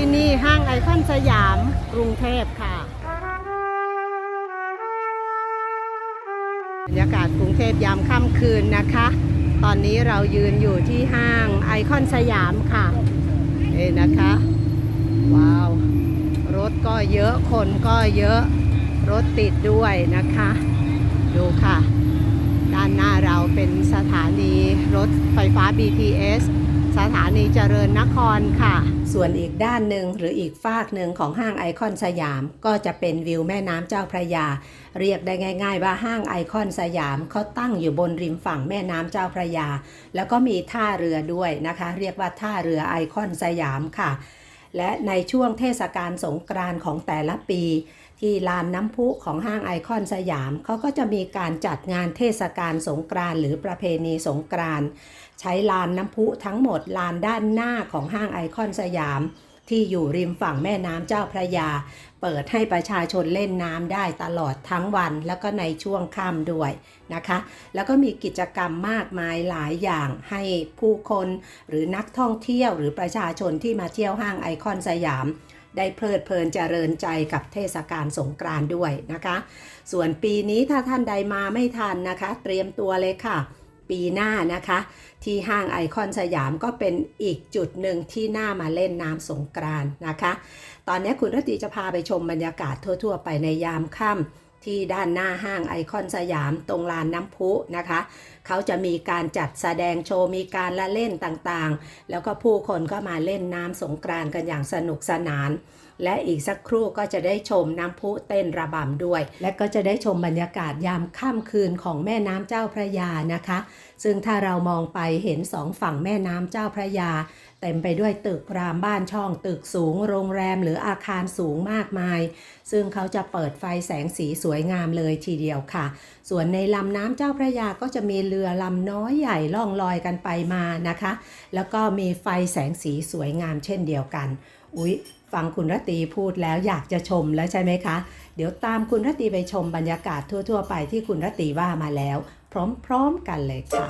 ที่นี่ห้างไอคอนสยามกรุงเทพค่ะ บรรยากาศกรุงเทพยามค่ำคืนนะคะ ตอนนี้เรายืนอยู่ที่ห้างไอคอนสยามค่ะเอ้นะคะ ว้าว รถก็เยอะคนก็เยอะ รถติดด้วยนะคะ ดูค่ะ ด้านหน้าเราเป็นสถานีรถไฟฟ้า BTS สถานีเจริญนครค่ะ ส่วนอีกด้านหนึ่งหรืออีกฝากหนึ่งของห้างไอคอนสยาม ก็จะเป็นวิวแม่น้ำเจ้าพระยา เรียกได้ง่าย ๆ ว่าห้างไอคอนสยามเขาตั้งอยู่บนริมฝั่งแม่น้ำเจ้าพระยา แล้วก็มีท่าเรือด้วยนะคะ เรียกว่าท่าเรือไอคอนสยามค่ะ และในช่วงเทศกาลสงกรานต์ของแต่ละปี ที่ลานน้ำพุของห้างไอคอนสยาม เขาก็จะมีการจัดงานเทศกาลสงกรานต์หรือประเพณีสงกรานต์ใช้ลานน้ำพุทั้งหมดลานด้านหน้าของห้างไอคอนสยาม ที่อยู่ริมฝั่งแม่น้ำเจ้าพระยา เปิดให้ประชาชนเล่นน้ำได้ตลอดทั้งวัน แล้วก็ในช่วงค่ำด้วยนะคะ แล้วก็มีกิจกรรมมากมายหลายอย่างให้ผู้คนหรือนักท่องเที่ยวหรือประชาชนที่มาเที่ยวห้างไอคอนสยาม ได้เพลิดเพลินเจริญใจกับเทศกาลสงกรานต์ด้วยนะคะ ส่วนปีนี้ถ้าท่านใดมาไม่ทันนะคะ เตรียมตัวเลยค่ะ ปีหน้านะคะ ที่ห้างไอคอนสยามก็เป็นอีกจุดหนึ่งที่น่ามาเล่นน้ำสงกรานต์นะคะ ตอนนี้คุณรตรีจะพาไปชมบรรยากาศทั่ว ๆ ไปในยามค่ำ ที่ด้านหน้าห้างไอคอนสยามตรงลานน้ำพุนะคะ เขาจะมีการจัดแสดงโชว์ มีการละเล่นต่างๆ แล้วก็ผู้คนก็มาเล่นน้ำสงกรานต์กันอย่างสนุกสนาน และอีกสักครู่ก็จะได้ชมน้ำพุเต้นระบำด้วย และก็จะได้ชมบรรยากาศยามค่ำคืนของแม่น้ำเจ้าพระยานะคะ ซึ่งถ้าเรามองไปเห็นสองฝั่งแม่น้ำเจ้าพระยา เต็มไปด้วยตึกรามบ้านช่องตึกสูง โรงแรมหรืออาคารสูงมากมาย ซึ่งเขาจะเปิดไฟแสงสีสวยงามเลยทีเดียวค่ะ ส่วนในลำน้ำเจ้าพระยาก็จะมีเรือลำน้อยใหญ่ล่องลอยกันไปมานะคะ แล้วก็มีไฟแสงสีสวยงามเช่นเดียวกัน อุ๊ย ฟังคุณรตีพูดแล้วอยากจะชมแล้วใช่ไหมคะ เดี๋ยวตามคุณรตีไปชมบรรยากาศทั่ว ๆ ไปที่คุณรตีว่ามาแล้ว พร้อม ๆ กันเลยค่ะ